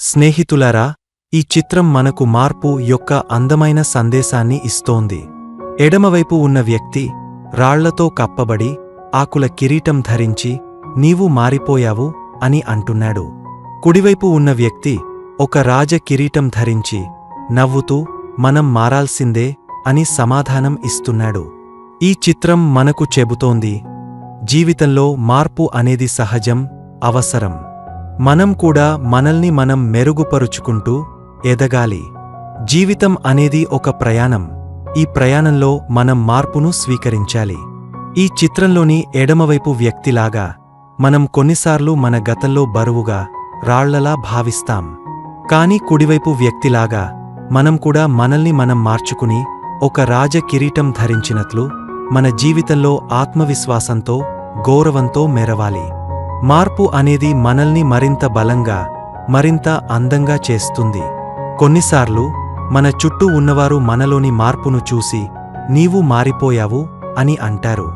స్నేహితులారా ఈ చిత్రం మనకు మార్పు యొక్క అందమైన సందేశాన్ని ఇస్తోంది. ఎడమవైపు ఉన్న వ్యక్తి రాళ్ళతో కప్పబడి ఆకుల కిరీటం ధరించి నీవు మారిపోయావు అని అంటున్నాడు. కుడివైపు ఉన్న వ్యక్తి ఒక రాజ కిరీటం ధరించి నవ్వుతూ మనం మారాల్సిందే అని సమాధానం ఇస్తున్నాడు. ఈ చిత్రం మనకు చెబుతోంది జీవితంలో మార్పు అనేది సహజం అవసరం. మనం కూడా మనల్ని మనం మెరుగుపరుచుకుంటూ ఎదగాలి. జీవితం అనేది ఒక ప్రయాణం. ఈ ప్రయాణంలో మనం మార్పును స్వీకరించాలి. ఈ చిత్రంలోని ఎడమవైపు వ్యక్తిలాగా మనం కొన్నిసార్లు మన గతంలో బరువుగా రాళ్ళలా భావిస్తాం. కాని కుడివైపు వ్యక్తిలాగా మనం కూడా మనల్ని మనం మార్చుకుని ఒక రాజ కిరీటం ధరించినట్లు మన జీవితంలో ఆత్మవిశ్వాసంతో గౌరవంతో మెరవాలి. మార్పు అనేది మనల్ని మరింత బలంగా మరింత అందంగా చేస్తుంది. కొన్నిసార్లు మన చుట్టూ ఉన్నవారు మనలోని మార్పును చూసి నీవు మారిపోయావు అని అంటారు.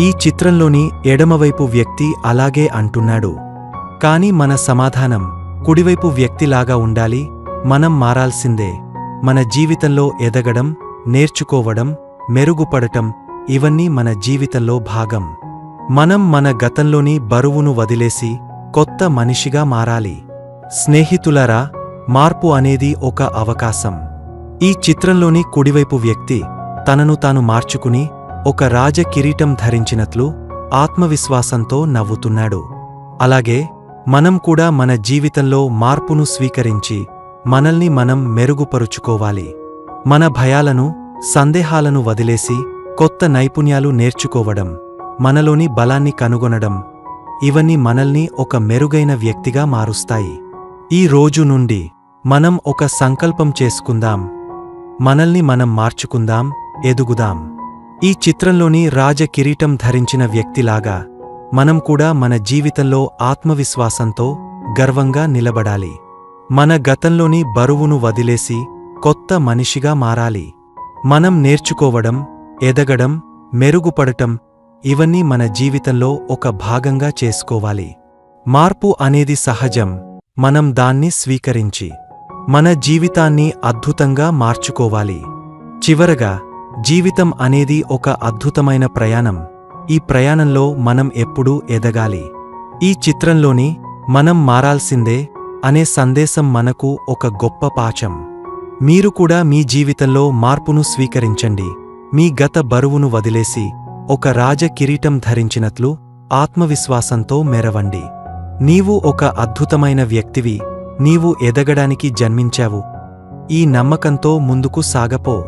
ఈ చిత్రంలోని ఎడమవైపు వ్యక్తి అలాగే అంటున్నాడు. కాని మన సమాధానం కుడివైపు వ్యక్తిలాగా ఉండాలి మనం మారాల్సిందే. మన జీవితంలో ఎదగడం నేర్చుకోవడం మెరుగుపడటం ఇవన్నీ మన జీవితంలో భాగం. మనం మన గతంలోని బరువును వదిలేసి కొత్త మనిషిగా మారాలి. స్నేహితులరా మార్పు అనేది ఒక అవకాశం. ఈ చిత్రంలోని కుడివైపు వ్యక్తి తనను తాను మార్చుకుని ఒక రాజ కిరీటం ధరించినట్లు ఆత్మవిశ్వాసంతో నవ్వుతున్నాడు. అలాగే మనం కూడా మన జీవితంలో మార్పును స్వీకరించి మనల్ని మనం మెరుగుపరుచుకోవాలి. మన భయాలను సందేహాలను వదిలేసి కొత్త నైపుణ్యాలు నేర్చుకోవడం మనలోని బలాన్ని కనుగొనడం ఇవన్నీ మనల్ని ఒక మెరుగైన వ్యక్తిగా మారుస్తాయి. ఈ రోజు నుండి మనం ఒక సంకల్పం చేసుకుందాం. మనల్ని మనం మార్చుకుందాం ఎదుగుదాం. ఈ చిత్రంలోని రాజ కిరీటం ధరించిన వ్యక్తిలాగా మనం కూడా మన జీవితంలో ఆత్మవిశ్వాసంతో గర్వంగా నిలబడాలి. మన గతంలోని బరువును వదిలేసి కొత్త మనిషిగా మారాలి. మనం నేర్చుకోవడం ఎదగడం మెరుగుపడటం ఇవన్నీ మన జీవితంలో ఒక భాగంగా చేసుకోవాలి. మార్పు అనేది సహజం. మనం దాన్ని స్వీకరించి మన జీవితాన్ని అద్భుతంగా మార్చుకోవాలి. చివరగా జీవితం అనేది ఒక అద్భుతమైన ప్రయాణం. ఈ ప్రయాణంలో మనం ఎప్పుడూ ఎదగాలి. ఈ చిత్రంలోని మనం మారాల్సిందే అనే సందేశం మనకు ఒక గొప్ప పాఠం. మీరు కూడా మీ జీవితంలో మార్పును స్వీకరించండి. మీ గత బరువును వదిలేసి ఒక రాజ కిరీటం ధరించినట్లు ఆత్మవిశ్వాసంతో మెరవండి. నీవు ఒక అద్భుతమైన వ్యక్తివి నీవు ఎదగడానికి జన్మించావు. ఈ నమ్మకంతో ముందుకు సాగపో.